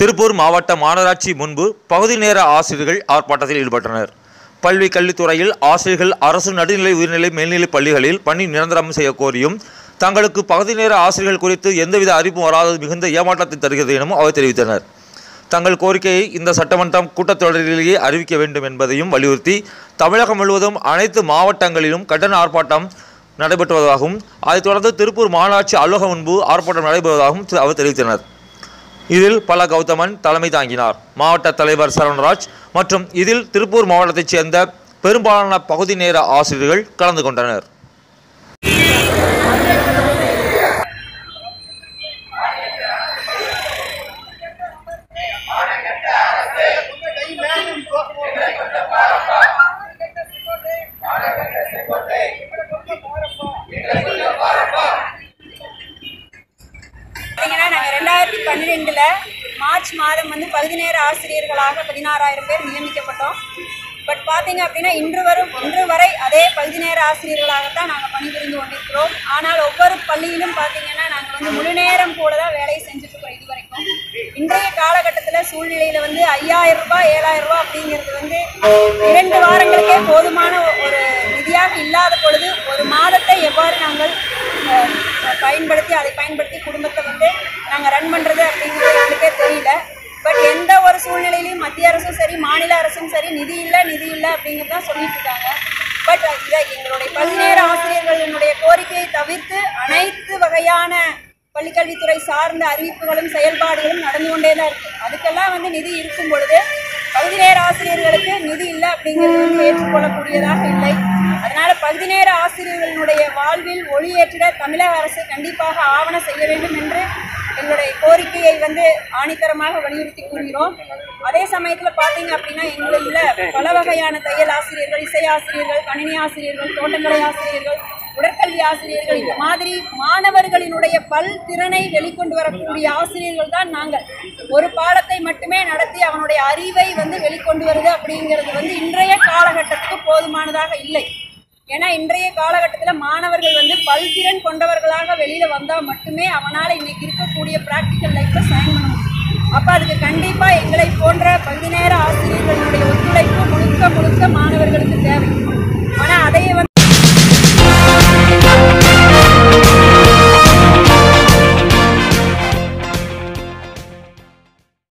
திருப்பூர் மாவட்ட மாநகராட்சி முன்பு பகுதி நேர ஆசிரியர்கள் ஆர்ப்பாட்டத்தில் ஈடுபட்டனர். பல்வி கல்வித்துறையில் ஆசிரியர்கள் அரசு நடுநிலை உயர்நிலை மேல்நிலைப் பள்ளிகளில் பணி நிரந்தரம் செய்ய கோரியும் தங்களுக்கு பகுதி நேர ஆசிரியர்கள் குறித்து எந்தவித அறிவும் வராதது மிகுந்த ஏமாற்றத்தை தருகிறது எனவும் அவர் தெரிவித்தனர். தங்கள் கோரிக்கையை இந்த சட்டமன்றம் கூட்டத்தொடரிலேயே அறிவிக்க வேண்டும் என்பதையும் வலியுறுத்தி தமிழகம் முழுவதும் அனைத்து மாவட்டங்களிலும் கட்டண ஆர்ப்பாட்டம் நடைபெற்று வருவதாகவும் அதைத் தொடர்ந்து திருப்பூர் மாநகராட்சி அலுவலகம் முன்பு ஆர்ப்பாட்டம் நடைபெறுவதாகவும் அவர் தெரிவித்தனர். இதில் பல கௌதமன் தலைமை தாங்கினார். மாவட்ட தலைவர் சரவணராஜ் மற்றும் இதில் திருப்பூர் மாவட்டத்தைச் சேர்ந்த பெரும்பாலான பகுதி நேர ஆசிரியர்கள் கலந்து கொண்டனர். பன்னிரெண்டில் மார்ச் மாதம் வந்து பகுதி நேர ஆசிரியர்களாக பதினாறாயிரம் பேர் நியமிக்கப்பட்டோம். பட் பார்த்தீங்க அப்படின்னா இன்று வரும் இன்று வரை அதே பகுதி நேர ஆசிரியர்களாகத்தான் நாங்கள் பணிபுரிந்து கொண்டிருக்கிறோம். ஆனால் ஒவ்வொரு பள்ளியிலும் பார்த்தீங்கன்னா நாங்கள் வந்து முழு நேரம் கூட தான் வேலையை செஞ்சுட்ருக்கோம் இது வரைக்கும். இன்றைய காலகட்டத்தில் சூழ்நிலையில் வந்து ஐயாயிரம் ரூபாய் ஏழாயிரம் ரூபாய் அப்படிங்கிறது வந்து இரண்டு வாரங்களுக்கே போதுமான ஒரு நிதியாக இல்லாத பொழுது ஒரு மாதத்தை எவ்வாறு நாங்கள் பயன்படுத்தி அதை பயன்படுத்தி குடும்பத்தை வந்து நாங்கள் ரன் பண்ணுறது அப்படிங்கிறது எங்களுக்கே தெரியல. பட் எந்த ஒரு சூழ்நிலையிலையும் மத்திய அரசும் சரி மாநில அரசும் சரி நிதி இல்லை நிதி இல்லை அப்படிங்கிறது தான் சொல்லிட்டு இருக்காங்க. பட் இதை எங்களுடைய பதினேழு ஆசிரியர்களினுடைய கோரிக்கையை தவிர்த்து அனைத்து வகையான பள்ளிக்கல்வித்துறை சார்ந்த அறிவிப்புகளும் செயல்பாடுகளும் நடந்து கொண்டே தான் இருக்குது அதுக்கெல்லாம் வந்து நிதி இருக்கும் பொழுது பகுதி நேர ஆசிரியர்களுக்கு நிதி இல்லை அப்படிங்கிறது வந்து ஏற்றுக்கொள்ளக்கூடியதாக இல்லை. அதனால பகுதி நேர ஆசிரியர்களினுடைய வாழ்வில் ஒளியேற்றிட தமிழக அரசு கண்டிப்பாக ஆவணம் செய்ய வேண்டும் என்று எங்களுடைய கோரிக்கையை வந்து ஆணித்தரமாக வலியுறுத்தி கூறுகிறோம். அதே சமயத்தில் பார்த்தீங்க அப்படின்னா எங்களில் பல வகையான தையல் ஆசிரியர்கள் இசை ஆசிரியர்கள் கணினி ஆசிரியர்கள் தோட்டக்கலை ஆசிரியர்கள் உடற்கல்வி ஆசிரியர்கள் இந்த மாதிரி மாணவர்களினுடைய பல் திறனை வெளிக்கொண்டு வரக்கூடிய ஆசிரியர்கள் தான் நாங்கள். ஒரு பாடத்தை மட்டுமே நடத்தி அவனுடைய அறிவை வந்து வெளிக்கொண்டு வருது அப்படிங்கிறது வந்து இன்றைய காலகட்டத்துக்கு போதுமானதாக இல்லை. ஏன்னா இன்றைய காலகட்டத்தில் மாணவர்கள் வந்து பல்திறன் கொண்டவர்களாக வெளியில் வந்தால் மட்டுமே அவனால் இன்னைக்கு இருக்கக்கூடிய ப்ராக்டிக்கல் லைஃப்பில் சைன் பண்ண முடியும். அப்போ அதுக்கு கண்டிப்பாக எங்களை போன்ற பகுதி நேர ஆசிரியர்களுடைய ஒத்துழைப்பு முழுக்க முழுக்க மாணவர்களுக்கு தேவை.